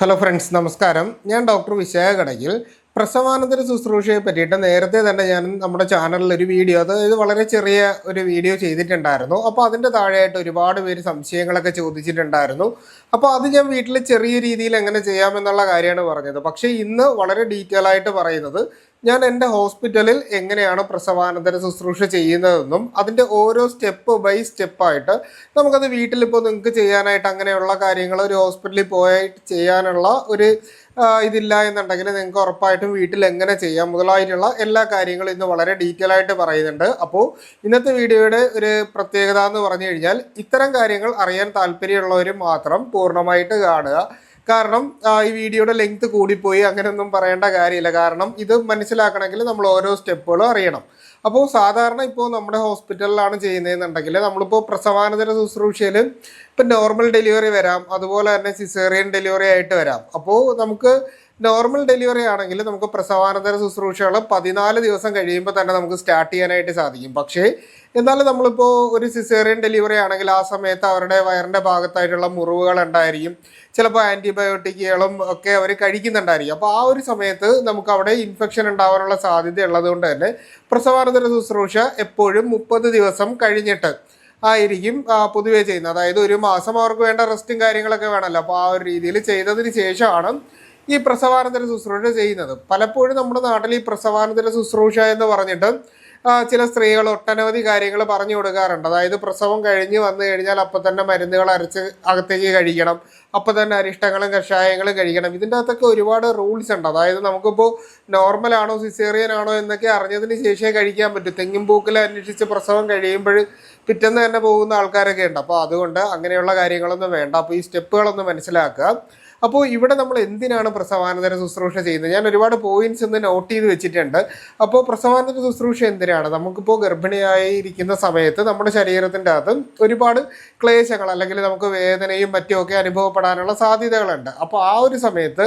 Hello friends നമസ്കാരം. ഞാൻ doctor വിശയ കടകിൽ പ്രസവാനന്തര ശുശ്രൂഷയെ പറ്റിയിട്ട് നേരത്തെ തന്നെ ഞാൻ നമ്മുടെ ചാനലിൽ ഒരു വീഡിയോ അതായത് വളരെ ചെറിയ ഒരു വീഡിയോ ചെയ്തിട്ടുണ്ടായിരുന്നു. അപ്പോൾ അതിന്റെ താഴെയായിട്ട് ഒരുപാട് പേര് സംശയങ്ങളൊക്കെ ചോദിച്ചിട്ടുണ്ടായിരുന്നു. അപ്പോൾ അത് ഞാൻ വീട്ടിൽ ചെറിയ രീതിയിൽ എങ്ങനെ ചെയ്യാമെന്നുള്ള കാര്യമാണ് പറഞ്ഞത്. പക്ഷേ ഇന്ന് വളരെ ഡീറ്റെയിൽ ആയിട്ട് പറയുന്നത് ഞാൻ എന്റെ ഹോസ്പിറ്റലിൽ എങ്ങനെയാണ് പ്രസവാനന്തര ശുശ്രൂഷ ചെയ്യുന്നതെന്നും അതിന്റെ ഓരോ സ്റ്റെപ്പ് ബൈ സ്റ്റെപ്പായിട്ട് നമുക്കത് വീട്ടിലിപ്പോൾ നിങ്ങൾക്ക് ചെയ്യാനായിട്ട് അങ്ങനെയുള്ള കാര്യങ്ങൾ ഒരു ഹോസ്പിറ്റലിൽ പോയിട്ട് ചെയ്യാനുള്ള ഒരു ഇതില്ല എന്നുണ്ടെങ്കിൽ നിങ്ങൾക്ക് ഉറപ്പായിട്ടും വീട്ടിൽ എങ്ങനെ ചെയ്യാം മുതലായിട്ടുള്ള എല്ലാ കാര്യങ്ങളും ഇന്ന് വളരെ ഡീറ്റെയിൽ ആയിട്ട് പറയുന്നുണ്ട്. അപ്പോൾ ഇന്നത്തെ വീഡിയോയുടെ ഒരു പ്രത്യേകത എന്ന് പറഞ്ഞു കഴിഞ്ഞാൽ ഇത്തരം കാര്യങ്ങൾ അറിയാൻ താല്പര്യമുള്ളവർ മാത്രം പൂർണമായിട്ട് കാണുക. കാരണം ഈ വീഡിയോയുടെ ലെങ്ത് കൂടിപ്പോയി അങ്ങനെയൊന്നും പറയേണ്ട കാര്യമില്ല. കാരണം ഇത് മനസ്സിലാക്കണമെങ്കിൽ നമ്മൾ ഓരോ സ്റ്റെപ്പുകളും അറിയണം. അപ്പോൾ സാധാരണ ഇപ്പോൾ നമ്മുടെ ഹോസ്പിറ്റലിലാണ് ചെയ്യുന്നതെന്നുണ്ടെങ്കിൽ നമ്മളിപ്പോൾ പ്രസവാനന്തര ശുശ്രൂഷയിൽ ഇപ്പം നോർമൽ ഡെലിവറി വരാം അതുപോലെ തന്നെ സിസേറിയൻ ഡെലിവറി ആയിട്ട് വരാം. അപ്പോൾ നമുക്ക് നോർമൽ ഡെലിവറി ആണെങ്കിൽ നമുക്ക് പ്രസവാനന്തര ശുശ്രൂഷകൾ പതിനാല് ദിവസം കഴിയുമ്പോൾ തന്നെ നമുക്ക് സ്റ്റാർട്ട് ചെയ്യാനായിട്ട് സാധിക്കും. പക്ഷേ എന്നാലും നമ്മളിപ്പോൾ ഒരു സിസേറിയൻ ഡെലിവറി ആണെങ്കിൽ ആ സമയത്ത് അവരുടെ വയറിന്റെ ഭാഗത്തായിട്ടുള്ള മുറിവുകൾ ഉണ്ടായിരിക്കും. ചിലപ്പോൾ ആന്റിബയോട്ടിക്കുകളും ഒക്കെ അവർ കഴിക്കുന്നുണ്ടായിരിക്കും. അപ്പോൾ ആ ഒരു സമയത്ത് നമുക്ക് അവിടെ ഇൻഫെക്ഷൻ ഉണ്ടാവാനുള്ള സാധ്യത ഉള്ളതുകൊണ്ട് തന്നെ പ്രസവാനന്തര ശുശ്രൂഷ എപ്പോഴും മുപ്പത് ദിവസം കഴിഞ്ഞിട്ട് ആയിരിക്കും പൊതുവേ ചെയ്യുന്നത്. അതായത് ഒരു മാസം അവർക്ക് വേണ്ട റെസ്റ്റും കാര്യങ്ങളൊക്കെ വേണമല്ലോ. അപ്പോൾ ആ ഒരു രീതിയിൽ ചെയ്തതിന് ശേഷമാണ് ഈ പ്രസവാനന്തര ശുശ്രൂഷ ചെയ്യുന്നത്. പലപ്പോഴും നമ്മുടെ നാട്ടിൽ ഈ പ്രസവാനന്തര ശുശ്രൂഷ എന്ന് പറഞ്ഞിട്ട് ചില സ്ത്രീകൾ ഒട്ടനവധി കാര്യങ്ങൾ പറഞ്ഞു കൊടുക്കാറുണ്ട്. അതായത് പ്രസവം കഴിഞ്ഞ് വന്നു കഴിഞ്ഞാൽ അപ്പം തന്നെ മരുന്നുകൾ അരച്ച് അകത്തേക്ക് കഴിക്കണം. അപ്പം തന്നെ അരിഷ്ടങ്ങളും കഷായങ്ങളും കഴിക്കണം. ഇതിന്റെ അകത്തൊക്കെ ഒരുപാട് റൂൾസ് ഉണ്ട്. അതായത് നമുക്കിപ്പോൾ നോർമൽ ആണോ സിസേറിയൻ ആണോ എന്നൊക്കെ അറിഞ്ഞതിന് ശേഷമേ കഴിക്കാൻ പറ്റൂ. തെങ്ങും പൂക്കിൽ അന്വേഷിച്ച് പ്രസവം കഴിയുമ്പോൾ പിറ്റേന്ന് തന്നെ പോകുന്ന ആൾക്കാരൊക്കെ ഉണ്ട്. അപ്പോൾ അതുകൊണ്ട് അങ്ങനെയുള്ള കാര്യങ്ങളൊന്നും വേണ്ട. അപ്പോൾ ഈ സ്റ്റെപ്പുകളൊന്ന് മനസ്സിലാക്കുക. അപ്പോൾ ഇവിടെ നമ്മൾ എന്തിനാണ് പ്രസവാനന്തര ശുശ്രൂഷ ചെയ്യുന്നത്? ഞാൻ ഒരുപാട് പോയിന്റ്സ് ഒന്ന് നോട്ട് ചെയ്ത് വെച്ചിട്ടുണ്ട്. അപ്പോൾ പ്രസവാനന്തര ശുശ്രൂഷ എന്തിനാണ്? നമുക്കിപ്പോൾ ഗർഭിണിയായിരിക്കുന്ന സമയത്ത് നമ്മുടെ ശരീരത്തിന്റെ അകത്ത് ഒരുപാട് ക്ലേശങ്ങൾ അല്ലെങ്കിൽ നമുക്ക് വേദനയും മറ്റുമൊക്കെ അനുഭവപ്പെടാനുള്ള സാധ്യതകളുണ്ട്. അപ്പോൾ ആ ഒരു സമയത്ത്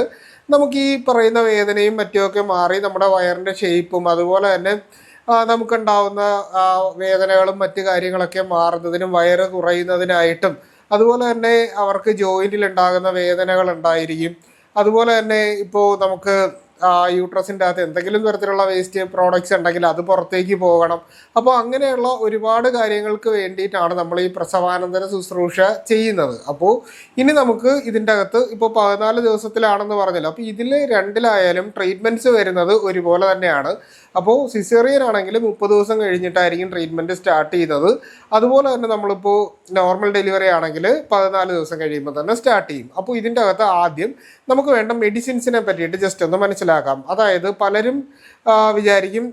നമുക്ക് ഈ പറയുന്ന വേദനയും മറ്റുമൊക്കെ മാറി നമ്മുടെ വയറിന്റെ ഷേപ്പും അതുപോലെ തന്നെ നമുക്കുണ്ടാവുന്ന വേദനകളും മറ്റു കാര്യങ്ങളൊക്കെ മാറുന്നതിനും വയറ് കുറയുന്നതിനായിട്ടും അതുപോലെ തന്നെ അവർക്ക് ജോയിന്റിൽ ഉണ്ടാകുന്ന വേദനകൾ ഉണ്ടായിരിക്കും. അതുപോലെ തന്നെ ഇപ്പോൾ നമുക്ക് യൂട്രസിന്റെ അകത്ത് എന്തെങ്കിലും തരത്തിലുള്ള വേസ്റ്റ് പ്രോഡക്റ്റ്സ് ഉണ്ടെങ്കിൽ അത് പുറത്തേക്ക് പോകണം. അപ്പോൾ അങ്ങനെയുള്ള ഒരുപാട് കാര്യങ്ങൾക്ക് വേണ്ടിയിട്ടാണ് നമ്മൾ ഈ പ്രസവാനന്തര ശുശ്രൂഷ ചെയ്യുന്നത്. അപ്പോൾ ഇനി നമുക്ക് ഇതിന്റെ അകത്ത് ഇപ്പോൾ പതിനാല് ദിവസത്തിലാണെന്ന് പറഞ്ഞല്ലോ. അപ്പോൾ ഇതിൽ രണ്ടിലായാലും ട്രീറ്റ്മെന്റ്സ് വരുന്നത് ഒരുപോലെ തന്നെയാണ്. അപ്പോൾ സിസേറിയൻ ആണെങ്കിൽ മുപ്പത് ദിവസം കഴിഞ്ഞിട്ടായിരിക്കും ട്രീറ്റ്മെന്റ് സ്റ്റാർട്ട് ചെയ്യുന്നത്. അതുപോലെ തന്നെ നമ്മളിപ്പോൾ നോർമൽ ഡെലിവറി ആണെങ്കിൽ പതിനാല് ദിവസം കഴിയുമ്പോൾ തന്നെ സ്റ്റാർട്ട് ചെയ്യും. അപ്പോൾ ഇതിന്റെ അകത്ത് ആദ്യം നമുക്ക് വേണ്ട മെഡിസിൻസിനെ പറ്റിയിട്ട് ജസ്റ്റ് ഒന്ന് മനസ്സിലാക്കാം അതായത് പലരും വിചാരിക്കും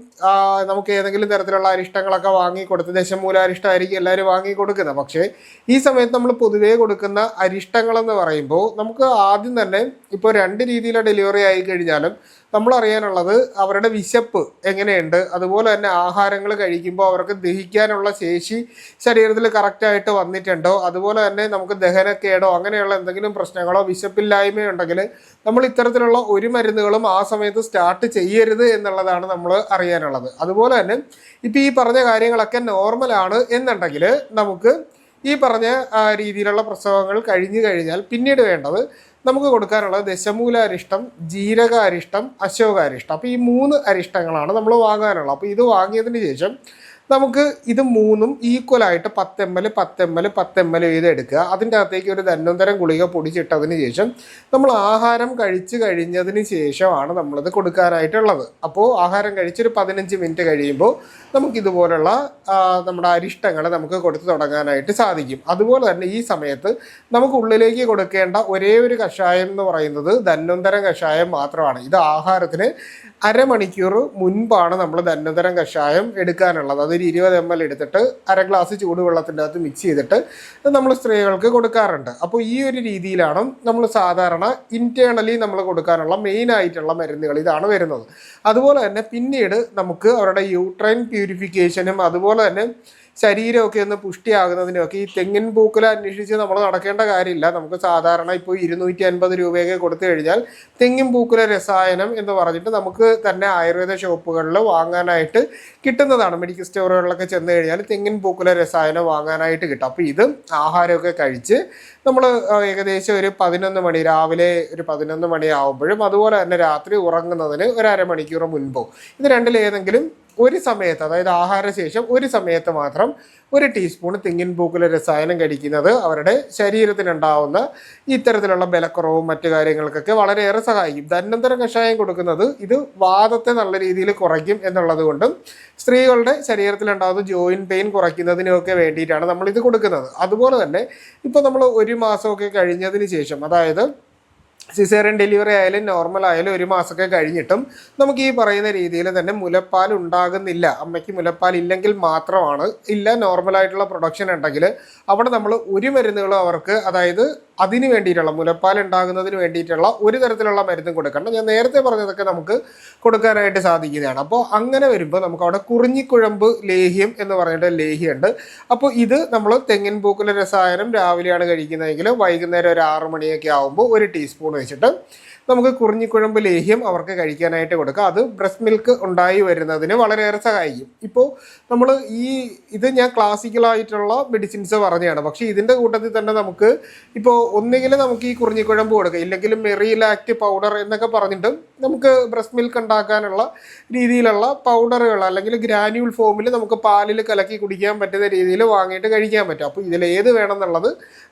നമുക്ക് ഏതെങ്കിലും തരത്തിലുള്ള അരിഷ്ടങ്ങളൊക്കെ വാങ്ങി കൊടുത്ത് ദശമൂല അരിഷ്ടമായിരിക്കും എല്ലാവരും വാങ്ങി കൊടുക്കുന്നത്. പക്ഷേ ഈ സമയത്ത് നമ്മൾ പൊതുവേ കൊടുക്കുന്ന അരിഷ്ടങ്ങളെന്ന് പറയുമ്പോൾ നമുക്ക് ആദ്യം തന്നെ ഇപ്പോൾ രണ്ട് രീതിയിലെ ഡെലിവറി ആയി കഴിഞ്ഞാലും നമ്മൾ അറിയാനുള്ളത് അവരുടെ വിശപ്പ് എങ്ങനെയുണ്ട് അതുപോലെ തന്നെ ആഹാരങ്ങൾ കഴിക്കുമ്പോൾ അവർക്ക് ദഹിക്കാനുള്ള ശേഷി ശരീരത്തിൽ കറക്റ്റായിട്ട് വന്നിട്ടുണ്ടോ അതുപോലെ തന്നെ നമുക്ക് ദഹനക്കേടോ അങ്ങനെയുള്ള എന്തെങ്കിലും പ്രശ്നങ്ങളോ വിശപ്പില്ലായ്മയോ ഉണ്ടെങ്കിൽ നമ്മൾ ഇത്തരത്തിലുള്ള ഒരു മരുന്നുകളും ആ സമയത്ത് സ്റ്റാർട്ട് ചെയ്യരുത് എന്നുള്ളതാണ് നമ്മൾ അറിയാനുള്ളത്. അതുപോലെ തന്നെ ഇപ്പം ഈ പറഞ്ഞ കാര്യങ്ങളൊക്കെ നോർമലാണ് എന്നുണ്ടെങ്കിൽ നമുക്ക് ഈ പറഞ്ഞ രീതിയിലുള്ള പ്രസവങ്ങൾ കഴിഞ്ഞു കഴിഞ്ഞാൽ പിന്നീട് വേണ്ടത് നമുക്ക് കൊടുക്കാനുള്ള ദശമൂല അരിഷ്ടം ജീരക അരിഷ്ടം അശോക അരിഷ്ടം അപ്പോൾ ഈ മൂന്ന് അരിഷ്ടങ്ങളാണ് നമ്മൾ വാങ്ങാനുള്ളത്. അപ്പോൾ ഇത് വാങ്ങിയതിന് ശേഷം നമുക്ക് ഇത് മൂന്നും ഈക്വലായിട്ട് പത്ത് എം എൽ പത്ത് എം എൽ പത്ത് എം എൽ വീതം എടുക്കുക. അതിന്റെ അകത്തേക്ക് ഒരു ധന്വന്തരം ഗുളിക പൊടിച്ചിട്ടതിന് ശേഷം നമ്മൾ ആഹാരം കഴിച്ച് കഴിഞ്ഞതിന് ശേഷമാണ് നമ്മളത് കൊടുക്കാനായിട്ടുള്ളത്. അപ്പോൾ ആഹാരം കഴിച്ചൊരു പതിനഞ്ച് മിനിറ്റ് കഴിയുമ്പോൾ നമുക്കിതുപോലുള്ള നമ്മുടെ അരിഷ്ടങ്ങൾ നമുക്ക് കൊടുത്തു തുടങ്ങാനായിട്ട് സാധിക്കും. അതുപോലെ തന്നെ ഈ സമയത്ത് നമുക്ക് ഉള്ളിലേക്ക് കൊടുക്കേണ്ട ഒരേ ഒരു കഷായം എന്ന് പറയുന്നത് ധന്വന്തരം കഷായം മാത്രമാണ്. ഇത് ആഹാരത്തിന് അരമണിക്കൂർ മുൻപാണ് നമ്മൾ ധന്വന്തരം കഷായം എടുക്കാനുള്ളത്. അതൊരു ഇരുപത് എം എൽ എടുത്തിട്ട് അര ഗ്ലാസ് ചൂടുവെള്ളത്തിന്റെ അകത്ത് മിക്സ് ചെയ്തിട്ട് നമ്മൾ സ്ത്രീകൾക്ക് കൊടുക്കാറുണ്ട്. അപ്പോൾ ഈ ഒരു രീതിയിലാണ് നമ്മൾ സാധാരണ ഇന്റേർണലി നമ്മൾ കൊടുക്കാനുള്ള മെയിൻ ആയിട്ടുള്ള മരുന്നുകൾ ഇതാണ് വരുന്നത്. അതുപോലെ തന്നെ പിന്നീട് നമുക്ക് അവരുടെ യൂട്രൈൻ പ്യൂരിഫിക്കേഷനും അതുപോലെ തന്നെ ശരീരമൊക്കെ ഒന്ന് പുഷ്ടിയാകുന്നതിനൊക്കെ ഈ തെങ്ങിൻ പൂക്കുല അന്വേഷിച്ച് നമ്മൾ നടക്കേണ്ട കാര്യമില്ല. നമുക്ക് സാധാരണ ഇപ്പോൾ ഇരുന്നൂറ്റി അൻപത് രൂപയൊക്കെ കൊടുത്തു കഴിഞ്ഞാൽ തെങ്ങിൻ പൂക്കുല രസായനം എന്ന് പറഞ്ഞിട്ട് നമുക്ക് തന്നെ ആയുർവേദ ഷോപ്പുകളിൽ വാങ്ങാനായിട്ട് കിട്ടുന്നതാണ്. മെഡിക്കൽ സ്റ്റോറുകളിലൊക്കെ ചെന്ന് കഴിഞ്ഞാൽ തെങ്ങിൻ പൂക്കുല രസായനം വാങ്ങാനായിട്ട് കിട്ടും. അപ്പോൾ ഇത് ആഹാരമൊക്കെ കഴിച്ച് നമ്മൾ ഏകദേശം ഒരു പതിനൊന്ന് മണി രാവിലെ ഒരു പതിനൊന്ന് മണി അതുപോലെ തന്നെ രാത്രി ഉറങ്ങുന്നതിന് ഒരു അരമണിക്കൂർ മുൻപോ ഇത് രണ്ടിലേതെങ്കിലും ഒരു സമയത്ത് അതായത് ആഹാരശേഷം ഒരു സമയത്ത് മാത്രം ഒരു ടീസ്പൂൺ തെങ്ങിൻ പൂക്കുല രസായനം കഴിക്കുന്നത് അവരുടെ ശരീരത്തിനുണ്ടാവുന്ന ഇത്തരത്തിലുള്ള ബലക്കുറവും മറ്റു കാര്യങ്ങൾക്കൊക്കെ വളരെയേറെ സഹായിക്കും. ധന്വന്തര കഷായം കൊടുക്കുന്നത് ഇത് വാദത്തെ നല്ല രീതിയിൽ കുറയ്ക്കും എന്നുള്ളത് കൊണ്ടും സ്ത്രീകളുടെ ശരീരത്തിലുണ്ടാകുന്ന ജോയിൻ പെയിൻ കുറയ്ക്കുന്നതിനൊക്കെ വേണ്ടിയിട്ടാണ് നമ്മൾ ഇത് കൊടുക്കുന്നത്. അതുപോലെ തന്നെ ഇപ്പോൾ നമ്മൾ ഒരു മാസമൊക്കെ കഴിഞ്ഞതിന് ശേഷം അതായത് സിസേറിയൻ ഡെലിവറി ആയാലും നോർമൽ ആയാലും ഒരു മാസമൊക്കെ കഴിഞ്ഞിട്ടും നമുക്ക് ഈ പറയുന്ന രീതിയിൽ തന്നെ മുലപ്പാൽ ഉണ്ടാകുന്നില്ല. അമ്മയ്ക്ക് മുലപ്പാൽ ഇല്ലെങ്കിൽ മാത്രമാണ്. ഇല്ല നോർമലായിട്ടുള്ള പ്രൊഡക്ഷൻ ഉണ്ടെങ്കിൽ അവിടെ നമ്മൾ ഒരു മരുന്നുകളും അവർക്ക് അതായത് അതിന് വേണ്ടിയിട്ടുള്ള മുലപ്പാൽ ഉണ്ടാകുന്നതിന് വേണ്ടിയിട്ടുള്ള ഒരു തരത്തിലുള്ള മരുന്നും കൊടുക്കണം ഞാൻ നേരത്തെ പറഞ്ഞതൊക്കെ നമുക്ക് കൊടുക്കാനായിട്ട് സാധിക്കുന്നതാണ്. അപ്പോൾ അങ്ങനെ വരുമ്പോൾ നമുക്ക് അവിടെ കുറിഞ്ഞിക്കുഴമ്പ് ലേഹ്യം എന്ന് പറഞ്ഞിട്ട് ലേഹ്യമുണ്ട്. അപ്പോൾ ഇത് നമ്മൾ തെങ്ങിൻ പൂക്കുല രസായനം രാവിലെയാണ് കഴിക്കുന്നതെങ്കിൽ വൈകുന്നേരം ഒരു ആറ് മണിയൊക്കെ ആകുമ്പോൾ ഒരു ടീസ്പൂൺ വെച്ചിട്ട് നമുക്ക് കുറിഞ്ഞിക്കുഴമ്പ് ലേഹ്യം അവർക്ക് കഴിക്കാനായിട്ട് കൊടുക്കാം. അത് ബ്രസ്റ്റ് മിൽക്ക് ഉണ്ടായി വരുന്നതിന് വളരെയേറെ സഹായിക്കും. ഇപ്പോൾ നമ്മൾ ഈ ഇത് ഞാൻ ക്ലാസിക്കലായിട്ടുള്ള മെഡിസിൻസ് പറഞ്ഞതാണ്. പക്ഷേ ഇതിന്റെ കൂട്ടത്തിൽ തന്നെ നമുക്ക് ഇപ്പോൾ ഒന്നുകിൽ നമുക്ക് ഈ കുറിഞ്ഞിക്കുഴമ്പ് കൊടുക്കാം. ഇല്ലെങ്കിൽ ലാക്റ്റ് പൗഡർ എന്നൊക്കെ പറഞ്ഞിട്ട് നമുക്ക് ബ്രസ്റ്റ് മിൽക്ക് ഉണ്ടാക്കാനുള്ള രീതിയിലുള്ള പൗഡറുകൾ അല്ലെങ്കിൽ ഗ്രാനുവൽ ഫോമിൽ നമുക്ക് പാലിൽ കലക്കി കുടിക്കാൻ പറ്റുന്ന രീതിയിൽ വാങ്ങിയിട്ട് കഴിക്കാൻ പറ്റും. അപ്പോൾ ഇതിൽ ഏത് വേണമെന്നുള്ളത്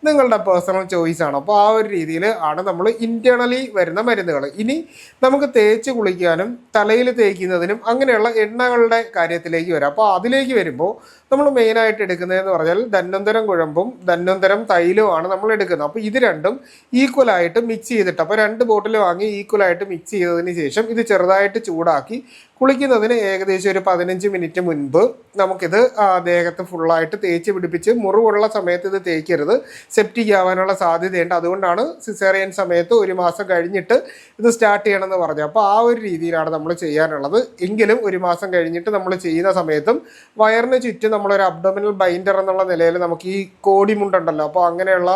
നിങ്ങളുടെ പേഴ്സണൽ ചോയ്സാണ് അപ്പോൾ ആ ഒരു രീതിയിൽ ആണ് നമ്മൾ ഇന്റേർണലി വരുന്ന മരുന്നുകൾ ഇനി നമുക്ക് തേച്ച് കുളിക്കാനും തലയിൽ തേക്കുന്നതിനും അങ്ങനെയുള്ള എണ്ണകളുടെ കാര്യത്തിലേക്ക് വരാം. അപ്പോൾ അതിലേക്ക് വരുമ്പോൾ നമ്മൾ മെയിനായിട്ട് എടുക്കുന്നതെന്ന് പറഞ്ഞാൽ ധന്വന്തരം കുഴമ്പും ധന്വന്തരം തൈലവുമാണ് നമ്മൾ എടുക്കുന്നത്. അപ്പോൾ ഇത് രണ്ടും ഈക്വലായിട്ട് മിക്സ് ചെയ്തിട്ട് അപ്പോൾ രണ്ട് ബോട്ടിൽ വാങ്ങി ഈക്വലായിട്ട് മിക്സ് ചെയ്തതിന് ശേഷം ഇത് ചെറുതായിട്ട് ചൂടാക്കി കുളിക്കുന്നതിന് ഏകദേശം ഒരു പതിനഞ്ച് മിനിറ്റ് മുൻപ് നമുക്കിത് ദേഹത്ത് ഫുള്ളായിട്ട് തേച്ച് പിടിപ്പിച്ച് മുറിവുള്ള സമയത്ത് ഇത് തേക്കരുത്. സെപ്റ്റിക് ആവാനുള്ള സാധ്യതയുണ്ട്. അതുകൊണ്ടാണ് സിസേറിയൻ സമയത്ത് ഒരു മാസം കഴിഞ്ഞിട്ട് ഇത് സ്റ്റാർട്ട് ചെയ്യണമെന്ന് പറഞ്ഞത്. അപ്പോൾ ആ ഒരു രീതിയിലാണ് നമ്മൾ ചെയ്യാനുള്ളത്. എങ്കിലും ഒരു മാസം കഴിഞ്ഞിട്ട് നമ്മൾ ചെയ്യുന്ന സമയത്തും വയറിന് ചുറ്റും നമ്മളൊരു അബ്ഡോമിനൽ ബൈൻഡർ എന്നുള്ള നിലയിൽ നമുക്ക് ഈ കോടി മുണ്ടുണ്ടല്ലോ. അപ്പോൾ അങ്ങനെയുള്ള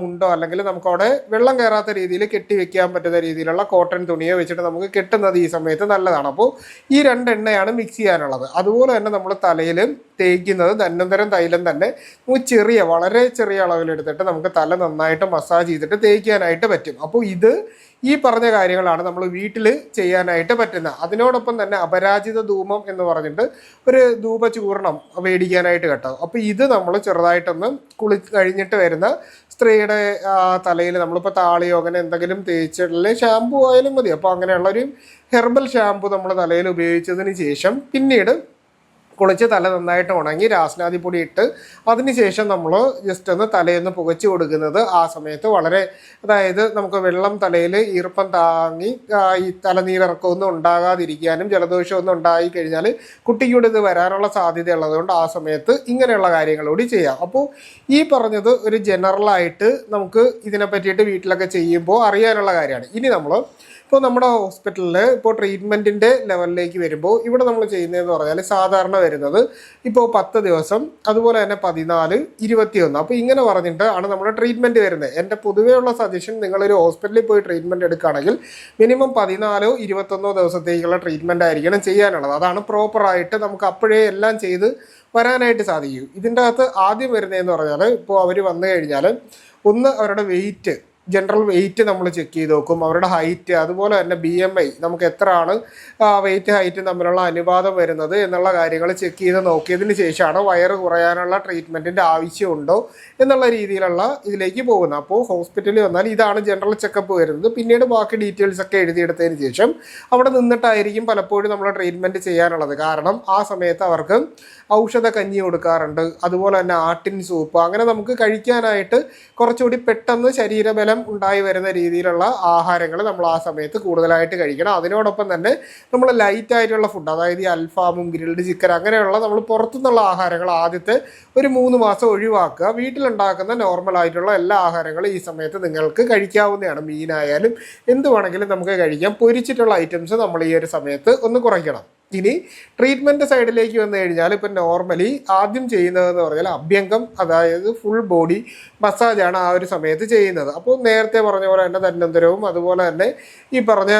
മുണ്ടോ അല്ലെങ്കിൽ നമുക്കവിടെ വെള്ളം കയറാത്ത രീതിയിൽ കെട്ടി വെക്കാൻ പറ്റുന്ന രീതിയിലുള്ള കോട്ടൺ തുണിയോ വെച്ചിട്ട് നമുക്ക് കെട്ടുന്നത് ഈ സമയത്ത് നല്ലതാണ്. അപ്പോൾ ഈ രണ്ട് എണ്ണയാണ് മിക്സ് ചെയ്യാനുള്ളത്. അതുപോലെ തന്നെ നമ്മൾ തലയിൽ തേക്കുന്നത് ധന്വന്തരം തൈലം തന്നെ നമുക്ക് ചെറിയ വളരെ ചെറിയ അളവിലെടുത്തിട്ട് നമുക്ക് തല നന്നായിട്ട് മസാജ് ചെയ്തിട്ട് തേക്കാനായിട്ട് പറ്റും. അപ്പോൾ ഇത് ഈ പറഞ്ഞ കാര്യങ്ങളാണ് നമ്മൾ വീട്ടിൽ ചെയ്യാനായിട്ട് പറ്റുന്നത്. അതിനോടൊപ്പം തന്നെ അപരാജിത ധൂമം എന്ന് പറഞ്ഞിട്ട് ഒരു ധൂപചൂർണം മേടിക്കാനായിട്ട് കേട്ടോ. അപ്പോൾ ഇത് നമ്മൾ ചെറുതായിട്ടൊന്ന് കുളി കഴിഞ്ഞിട്ട് വരുന്ന സ്ത്രീയുടെ തലയിൽ നമ്മളിപ്പോൾ താളിയോ അങ്ങനെ എന്തെങ്കിലും തേച്ചിട്ടുള്ള ഷാമ്പു ആയാലും മതി. അപ്പോൾ അങ്ങനെയുള്ളൊരു ഹെർബൽ ഷാമ്പു നമ്മൾ തലയിൽ ഉപയോഗിച്ചതിന് ശേഷം പിന്നീട് കുളിച്ച് തല നന്നായിട്ട് ഉണങ്ങി രാസ്നാദി പൊടി ഇട്ട് അതിനുശേഷം നമ്മൾ ജസ്റ്റ് ഒന്ന് തലയൊന്ന് പുകച്ചു കൊടുക്കുന്നത് ആ സമയത്ത് വളരെ അതായത് നമുക്ക് വെള്ളം തലയിൽ ഈർപ്പം താങ്ങി ഈ തലനീരിറക്കമൊന്നും ഉണ്ടാകാതിരിക്കാനും ജലദോഷമൊന്നും ഉണ്ടായി കഴിഞ്ഞാൽ കുട്ടിക്കൂടെ ഇത് വരാനുള്ള സാധ്യത ഉള്ളതുകൊണ്ട് ആ സമയത്ത് ഇങ്ങനെയുള്ള കാര്യങ്ങൾ കൂടി ചെയ്യാം. അപ്പോൾ ഈ പറഞ്ഞത് ഒരു ജനറലായിട്ട് നമുക്ക് ഇതിനെ പറ്റിയിട്ട് വീട്ടിലൊക്കെ ചെയ്യുമ്പോൾ അറിയാനുള്ള കാര്യമാണ്. ഇനി നമ്മൾ ഇപ്പോൾ നമ്മുടെ ഹോസ്പിറ്റലിൽ ഇപ്പോൾ ട്രീറ്റ്മെന്റിന്റെ ലെവലിലേക്ക് വരുമ്പോൾ ഇവിടെ നമ്മൾ ചെയ്യുന്നതെന്ന് പറഞ്ഞാൽ സാധാരണ വരുന്നത് ഇപ്പോൾ പത്ത് ദിവസം അതുപോലെ തന്നെ പതിനാല് ഇരുപത്തിയൊന്ന്. അപ്പോൾ ഇങ്ങനെ പറഞ്ഞിട്ട് ആണ് നമ്മുടെ ട്രീറ്റ്മെന്റ് വരുന്നത്. എന്റെ പൊതുവെയുള്ള സജഷൻ നിങ്ങളൊരു ഹോസ്പിറ്റലിൽ പോയി ട്രീറ്റ്മെന്റ് എടുക്കുകയാണെങ്കിൽ മിനിമം പതിനാലോ ഇരുപത്തൊന്നോ ദിവസത്തേക്കുള്ള ട്രീറ്റ്മെന്റ് ആയിരിക്കണം ചെയ്യാനുള്ളത്. അതാണ് പ്രോപ്പറായിട്ട് നമുക്ക് അപ്പോഴേ എല്ലാം ചെയ്ത് വരാനായിട്ട് സാധിക്കും. ഇതിന്റെ അകത്ത് ആദ്യം വരുന്നതെന്ന് പറഞ്ഞാൽ ഇപ്പോൾ അവർ വന്നു കഴിഞ്ഞാൽ ഒന്ന് അവരുടെ വെയിറ്റ് ജനറൽ വെയിറ്റ് നമ്മൾ ചെക്ക് ചെയ്ത് നോക്കും. അവരുടെ ഹൈറ്റ് അതുപോലെ തന്നെ ബി എം ഐ നമുക്ക് എത്രയാണ് വെയിറ്റ് ഹൈറ്റ് തമ്മിലുള്ള അനുപാതം വരുന്നത് എന്നുള്ള കാര്യങ്ങൾ ചെക്ക് ചെയ്ത് നോക്കിയതിന് ശേഷമാണ് വയറ് കുറയാനുള്ള ട്രീറ്റ്മെന്റിന്റെ ആവശ്യമുണ്ടോ എന്നുള്ള രീതിയിലുള്ള ഇതിലേക്ക് പോകുന്നത്. അപ്പോൾ ഹോസ്പിറ്റലിൽ വന്നാൽ ഇതാണ് ജനറൽ ചെക്കപ്പ് വരുന്നത്. പിന്നീട് ബാക്കി ഡീറ്റെയിൽസ് ഒക്കെ എഴുതിയെടുത്തതിന് ശേഷം അവിടെ നിന്നിട്ടായിരിക്കും പലപ്പോഴും നമ്മൾ ട്രീറ്റ്മെന്റ് ചെയ്യാനുള്ളത്. കാരണം ആ സമയത്ത് അവർക്ക് ഔഷധ കഞ്ഞി കൊടുക്കാറുണ്ട്. അതുപോലെ തന്നെ ആട്ടിൻ സൂപ്പ് അങ്ങനെ നമുക്ക് കഴിക്കാനായിട്ട് കുറച്ചുകൂടി പെട്ടെന്ന് ശരീരബലം ഉണ്ടായി വരുന്ന രീതിയിലുള്ള ആഹാരങ്ങൾ നമ്മൾ ആ സമയത്ത് കൂടുതലായിട്ട് കഴിക്കണം. അതിനോടൊപ്പം തന്നെ നമ്മൾ ലൈറ്റ് ആയിട്ടുള്ള ഫുഡ് അതായത് ഈ അൽഫാമും ഗ്രിൽഡ് ചിക്കൻ അങ്ങനെയുള്ള നമ്മൾ പുറത്തുനിന്നുള്ള ആഹാരങ്ങൾ ആദ്യത്തെ ഒരു മൂന്ന് മാസം ഒഴിവാക്കുക. വീട്ടിലുണ്ടാക്കുന്ന നോർമൽ ആയിട്ടുള്ള എല്ലാ ആഹാരങ്ങളും ഈ സമയത്ത് നിങ്ങൾക്ക് കഴിക്കാവുന്നതാണ്. മീനായാലും എന്ത് വേണമെങ്കിലും നമുക്ക് കഴിക്കാം. പൊരിച്ചിട്ടുള്ള ഐറ്റംസ് നമ്മൾ ഈ ഒരു സമയത്ത് ഒന്ന് കുറയ്ക്കണം. ഇനി ട്രീറ്റ്മെന്റ് സൈഡിലേക്ക് വന്നു കഴിഞ്ഞാൽ ഇപ്പം നോർമലി ആദ്യം ചെയ്യുന്നതെന്ന് പറഞ്ഞാൽ അഭ്യംഗം അതായത് ഫുൾ ബോഡി മസാജാണ് ആ ഒരു സമയത്ത് ചെയ്യുന്നത്. അപ്പോൾ നേരത്തെ പറഞ്ഞ പോലെ തന്നെ തന്നന്തരവും അതുപോലെ തന്നെ ഈ പറഞ്ഞ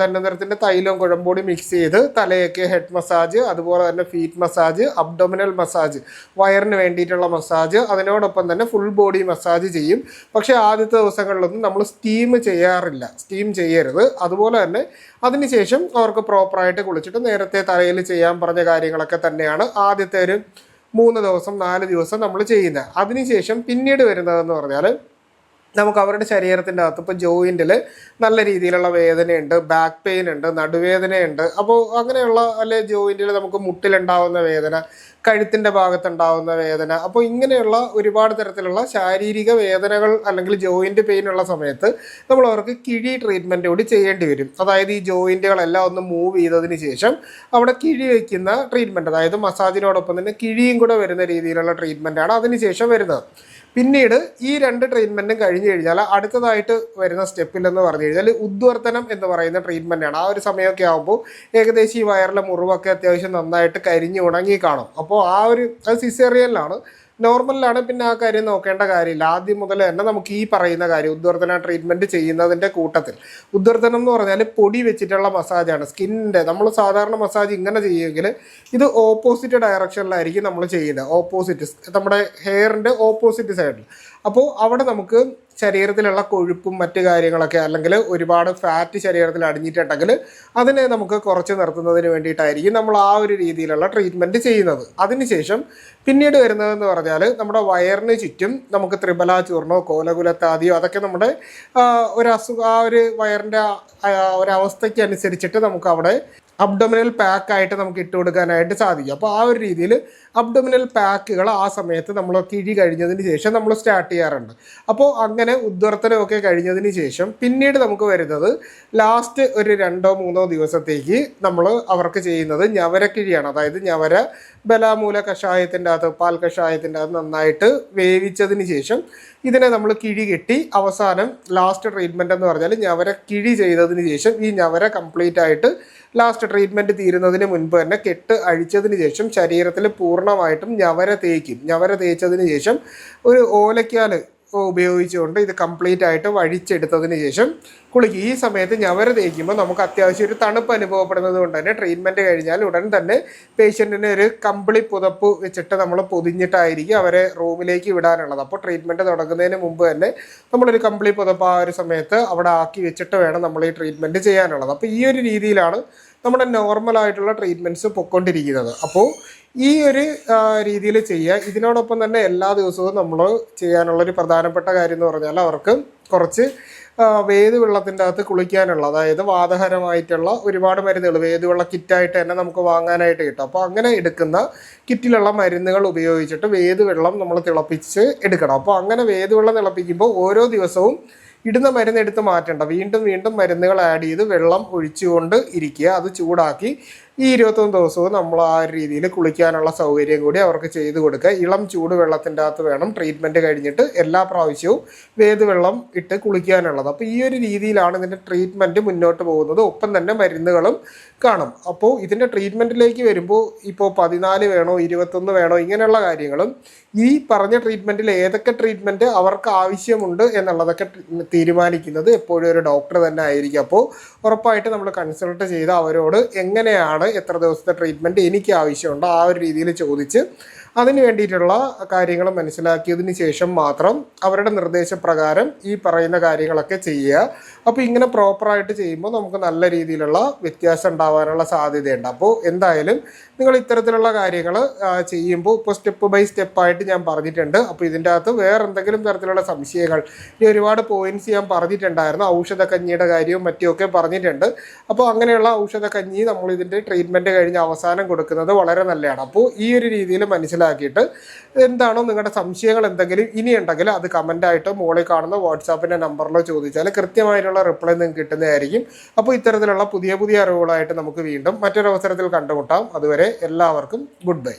ധന്വന്തരത്തിന്റെ തൈലവും കുഴമ്പൊടി മിക്സ് ചെയ്ത് തലയൊക്കെ ഹെഡ് മസാജ് അതുപോലെ തന്നെ ഫീറ്റ് മസാജ് അബ്ഡോമിനൽ മസാജ് വയറിന് വേണ്ടിയിട്ടുള്ള മസാജ് അതിനോടൊപ്പം തന്നെ ഫുൾ ബോഡി മസാജ് ചെയ്യും. പക്ഷേ ആദ്യത്തെ ദിവസങ്ങളിലൊന്നും നമ്മൾ സ്റ്റീം ചെയ്യാറില്ല. സ്റ്റീം ചെയ്യരുത്. അതുപോലെ തന്നെ അതിനുശേഷം അവർക്ക് പ്രോപ്പറായിട്ട് കുളിച്ചിട്ട് നേരത്തെ തലയിൽ ചെയ്യാൻ പറഞ്ഞ കാര്യങ്ങളൊക്കെ തന്നെയാണ് ആദ്യത്തെ ഒരു മൂന്ന് ദിവസം നാല് ദിവസം നമ്മൾ ചെയ്യുന്നത്. അതിനുശേഷം പിന്നീട് വരുന്നതെന്ന് പറഞ്ഞാൽ നമുക്ക് അവരുടെ ശരീരത്തിന്റെ അകത്ത് ഇപ്പോൾ ജോയിന്റിൽ നല്ല രീതിയിലുള്ള വേദനയുണ്ട് ബാക്ക് പെയിൻ ഉണ്ട് നടുവേദനയുണ്ട്. അപ്പോൾ അങ്ങനെയുള്ള അല്ലെ ജോയിന്റിൽ നമുക്ക് മുട്ടിലുണ്ടാവുന്ന വേദന കഴുത്തിന്റെ ഭാഗത്തുണ്ടാവുന്ന വേദന അപ്പോൾ ഇങ്ങനെയുള്ള ഒരുപാട് തരത്തിലുള്ള ശാരീരിക വേദനകൾ അല്ലെങ്കിൽ ജോയിന്റ് പെയിൻ ഉള്ള സമയത്ത് നമ്മൾ അവർക്ക് കിഴി ട്രീറ്റ്മെന്റ് കൂടി ചെയ്യേണ്ടി വരും. അതായത് ഈ ജോയിന്റുകളെല്ലാം ഒന്ന് മൂവ് ചെയ്തതിന് ശേഷം അവിടെ കിഴി വയ്ക്കുന്ന ട്രീറ്റ്മെന്റ് അതായത് മസാജിനോടൊപ്പം തന്നെ കിഴിയും കൂടെ വരുന്ന രീതിയിലുള്ള ട്രീറ്റ്മെന്റാണ് അതിനുശേഷം വരുന്നത്. പിന്നീട് ഈ രണ്ട് ട്രീറ്റ്മെന്റും കഴിഞ്ഞ് കഴിഞ്ഞാൽ അടുത്തതായിട്ട് വരുന്ന സ്റ്റെപ്പിൽ എന്ന് പറഞ്ഞു കഴിഞ്ഞാൽ ഉദ്വർത്തനം എന്ന് പറയുന്ന ട്രീറ്റ്മെന്റാണ് ആ ഒരു സമയമൊക്കെ ആകുമ്പോൾ ഏകദേശം ഈ വയറിലെ മുറിവൊക്കെ അത്യാവശ്യം നന്നായിട്ട് കരിഞ്ഞ് ഉണങ്ങി കാണും. അപ്പോൾ ആ ഒരു അത് സിസേറിയനിലാണ് നോർമലിലാണ് പിന്നെ ആ കാര്യം നോക്കേണ്ട കാര്യമില്ല. ആദ്യം മുതൽ തന്നെ നമുക്ക് ഈ പറയുന്ന കാര്യം ഉദ്വർത്തന ട്രീറ്റ്മെന്റ് ചെയ്യുന്നതിന്റെ കൂട്ടത്തിൽ. ഉദ്വർത്തനം എന്ന് പറഞ്ഞാൽ പൊടി വെച്ചിട്ടുള്ള മസാജാണ് സ്കിന്നിന്റെ നമ്മൾ സാധാരണ മസാജ് ഇങ്ങനെ ചെയ്യുമെങ്കിൽ ഇത് ഓപ്പോസിറ്റ് ഡയറക്ഷനിലായിരിക്കും നമ്മൾ ചെയ്യുന്നത്. ഓപ്പോസിറ്റ് നമ്മുടെ ഹെയറിന്റെ ഓപ്പോസിറ്റ് സൈഡിൽ അപ്പോൾ അവിടെ നമുക്ക് ശരീരത്തിലുള്ള കൊഴുപ്പും മറ്റു കാര്യങ്ങളൊക്കെ അല്ലെങ്കിൽ ഒരുപാട് ഫാറ്റ് ശരീരത്തിൽ അടിഞ്ഞിട്ടുണ്ടെങ്കിൽ അതിനെ നമുക്ക് കുറച്ച് നിർത്തുന്നതിന് വേണ്ടിയിട്ടായിരിക്കും നമ്മൾ ആ ഒരു രീതിയിലുള്ള ട്രീറ്റ്മെന്റ് ചെയ്യുന്നത്. അതിനുശേഷം പിന്നീട് വരുന്നതെന്ന് പറഞ്ഞാൽ നമ്മുടെ വയറിന് ചുറ്റും നമുക്ക് ത്രിബല ചൂർണോ കോലകുലത്താദിയോ അതൊക്കെ നമ്മുടെ ഒരു അസുഖ ആ ഒരു വയറിന്റെ ഒരവസ്ഥയ്ക്ക് അനുസരിച്ചിട്ട് നമുക്ക് അവിടെ അബ്ഡോമിനൽ പാക്കായിട്ട് നമുക്ക് ഇട്ട് കൊടുക്കാനായിട്ട് സാധിക്കും. അപ്പോൾ ആ ഒരു രീതിയിൽ അബ്ഡോമിനൽ പാക്കുകൾ ആ സമയത്ത് നമ്മൾ കിഴി കഴിഞ്ഞതിന് ശേഷം നമ്മൾ സ്റ്റാർട്ട് ചെയ്യാറുണ്ട്. അപ്പോൾ അങ്ങനെ ഉദ്വർത്തനമൊക്കെ കഴിഞ്ഞതിന് ശേഷം പിന്നീട് നമുക്ക് വരുന്നത് ലാസ്റ്റ് ഒരു രണ്ടോ മൂന്നോ ദിവസത്തേക്ക് നമ്മൾ അവർക്ക് ചെയ്യുന്നത് ഞവരക്കിഴിയാണ്. അതായത് ഞവര ബലാമൂല കഷായത്തിന്റെ അകത്ത് പാൽ കഷായത്തിന്റെ അകത്ത് നന്നായിട്ട് വേവിച്ചതിന് ശേഷം ഇതിനെ നമ്മൾ കിഴി കെട്ടി അവസാനം ലാസ്റ്റ് ട്രീറ്റ്മെന്റ് എന്ന് പറഞ്ഞാൽ ഞവര കിഴി ചെയ്തതിന് ശേഷം ഈ ഞവര കംപ്ലീറ്റ് ആയിട്ട് ലാസ്റ്റ് ട്രീറ്റ്മെന്റ് തീരുന്നതിന് മുൻപ് തന്നെ കെട്ട് അഴിച്ചതിന് ശേഷം ശരീരത്തിൽ പൂർണമായിട്ടും ഞവര തേക്കും. ഞവര തേച്ചതിന് ശേഷം ഒരു ഓലയ്ക്കാൽ ഉപയോഗിച്ചുകൊണ്ട് ഇത് കംപ്ലീറ്റ് ആയിട്ട് വഴിച്ചെടുത്തതിന് ശേഷം കുളിക്കും ഈ സമയത്ത് ഞവര തേക്കുമ്പോൾ നമുക്ക് അത്യാവശ്യം ഒരു തണുപ്പ് അനുഭവപ്പെടുന്നത് കൊണ്ട് തന്നെ ട്രീറ്റ്മെന്റ് കഴിഞ്ഞാൽ ഉടൻ തന്നെ പേഷ്യന്റിന് ഒരു കമ്പിളി പുതപ്പ് വെച്ചിട്ട് നമ്മൾ പൊതിഞ്ഞിട്ടായിരിക്കും അവരെ റൂമിലേക്ക് വിടാനുള്ളത്. അപ്പോൾ ട്രീറ്റ്മെന്റ് തുടങ്ങുന്നതിന് മുമ്പ് തന്നെ നമ്മളൊരു കമ്പിളി പുതപ്പ് ആ ഒരു സമയത്ത് അവിടെ ആക്കി വെച്ചിട്ട് വേണം നമ്മൾ ഈ ട്രീറ്റ്മെന്റ് ചെയ്യാനുള്ളത്. അപ്പോൾ ഈ ഒരു രീതിയിലാണ് നമ്മുടെ നോർമലായിട്ടുള്ള ട്രീറ്റ്മെന്റ്സ് പൊയ്ക്കൊണ്ടിരിക്കുന്നത്. അപ്പോൾ ഈ ഒരു രീതിയിൽ ചെയ്യുക ഇതിനോടൊപ്പം തന്നെ എല്ലാ ദിവസവും നമ്മൾ ചെയ്യാനുള്ള ഒരു പ്രധാനപ്പെട്ട കാര്യം എന്ന് പറഞ്ഞാൽ അവർക്ക് കുറച്ച് വേത് വെള്ളത്തിന്റെ അകത്ത് കുളിക്കാനുള്ള അതായത് വാതഹരമായിട്ടുള്ള ഒരുപാട് മരുന്നുകൾ വേതുവെള്ള കിറ്റായിട്ട് തന്നെ നമുക്ക് വാങ്ങാനായിട്ട് കിട്ടും. അപ്പോൾ അങ്ങനെ എടുക്കുന്ന കിറ്റിലുള്ള മരുന്നുകൾ ഉപയോഗിച്ചിട്ട് വേതുവെള്ളം നമ്മൾ തിളപ്പിച്ച് എടുക്കണം. അപ്പോൾ അങ്ങനെ വേതുവെള്ളം തിളപ്പിക്കുമ്പോൾ ഓരോ ദിവസവും ഇടുന്ന മരുന്ന് എടുത്ത് മാറ്റണ്ട. വീണ്ടും വീണ്ടും മരുന്നുകൾ ആഡ് ചെയ്ത് വെള്ളം ഒഴിച്ചുകൊണ്ട് ഇരിക്കുക. അത് ചൂടാക്കി ഈ ഇരുപത്തൊന്ന് ദിവസവും നമ്മൾ ആ രീതിയിൽ കുളിക്കാനുള്ള സൗകര്യം കൂടി അവർക്ക് ചെയ്തു കൊടുക്കുക. ഇളം ചൂട് വെള്ളത്തിന്റെ അകത്ത് വേണം ട്രീറ്റ്മെന്റ് കഴിഞ്ഞിട്ട് എല്ലാ പ്രാവശ്യവും വേദവെള്ളം ഇട്ട് കുളിക്കാനുള്ളത്. അപ്പോൾ ഈ ഒരു രീതിയിലാണ് ഇതിന്റെ ട്രീറ്റ്മെന്റ് മുന്നോട്ട് പോകുന്നത്. ഒപ്പം തന്നെ മരുന്നുകളും കാണും. അപ്പോൾ ഇതിന്റെ ട്രീറ്റ്മെന്റിലേക്ക് വരുമ്പോൾ ഇപ്പോൾ പതിനാല് വേണോ ഇരുപത്തൊന്ന് വേണോ ഇങ്ങനെയുള്ള കാര്യങ്ങളും ഈ പറഞ്ഞ ട്രീറ്റ്മെന്റിൽ ഏതൊക്കെ ട്രീറ്റ്മെന്റ് അവർക്ക് ആവശ്യമുണ്ട് എന്നുള്ളതൊക്കെ തീരുമാനിക്കുന്നത് എപ്പോഴും ഒരു ഡോക്ടർ തന്നെ ആയിരിക്കും. അപ്പോൾ ഉറപ്പായിട്ട് നമ്മൾ കൺസൾട്ട് ചെയ്ത് അവരോട് എങ്ങനെയാണ് എത്ര ദിവസത്തെ ട്രീറ്റ്മെന്റ് എനിക്ക് ആവശ്യമുണ്ടോ. ആ ഒരു രീതിയിൽ ചോദിച്ച് അതിന് വേണ്ടിയിട്ടുള്ള കാര്യങ്ങൾ മനസ്സിലാക്കിയതിന് ശേഷം മാത്രം അവരുടെ നിർദ്ദേശപ്രകാരം ഈ പറയുന്ന കാര്യങ്ങളൊക്കെ ചെയ്യുക. അപ്പോൾ ഇങ്ങനെ പ്രോപ്പറായിട്ട് ചെയ്യുമ്പോൾ നമുക്ക് നല്ല രീതിയിലുള്ള വ്യത്യാസം ഉണ്ടാവാനുള്ള സാധ്യതയുണ്ട്. അപ്പോൾ എന്തായാലും നിങ്ങൾ ഇത്തരത്തിലുള്ള കാര്യങ്ങൾ ചെയ്യുമ്പോൾ ഇപ്പോൾ സ്റ്റെപ്പ് ബൈ സ്റ്റെപ്പായിട്ട് ഞാൻ പറഞ്ഞിട്ടുണ്ട്. അപ്പോൾ ഇതിന്റെ അകത്ത് വേറെ എന്തെങ്കിലും തരത്തിലുള്ള സംശയങ്ങൾ ഈ ഒരുപാട് പോയിന്റ്സ് ഞാൻ പറഞ്ഞിട്ടുണ്ടായിരുന്നു. ഔഷധ കഞ്ഞിയുടെ കാര്യവും മറ്റുമൊക്കെ പറഞ്ഞിട്ടുണ്ട്. അപ്പോൾ അങ്ങനെയുള്ള ഔഷധക്കഞ്ഞി നമ്മൾ ഇതിന്റെ ട്രീറ്റ്മെന്റ് കഴിഞ്ഞ് അവസാനം കൊടുക്കുന്നത് വളരെ നല്ലതാണ്. അപ്പോൾ ഈ ഒരു രീതിയിൽ മനസ്സിലാക്കിയിട്ട് എന്താണോ നിങ്ങളുടെ സംശയങ്ങൾ എന്തെങ്കിലും ഇനിയുണ്ടെങ്കിൽ അത് കമന്റായിട്ടോ മുകളിൽ കാണുന്ന വാട്സാപ്പിന്റെ നമ്പറിലോ ചോദിച്ചാൽ കൃത്യമായിട്ടുള്ള റിപ്ലൈ നിങ്ങൾക്ക് കിട്ടുന്നതായിരിക്കും. അപ്പോൾ ഇത്തരത്തിലുള്ള പുതിയ പുതിയ അറിവുകളായിട്ട് നമുക്ക് വീണ്ടും മറ്റൊരവസരത്തിൽ കണ്ടുമുട്ടാം. അതുവരെ എല്ലാവർക്കും ഗുഡ് ബൈ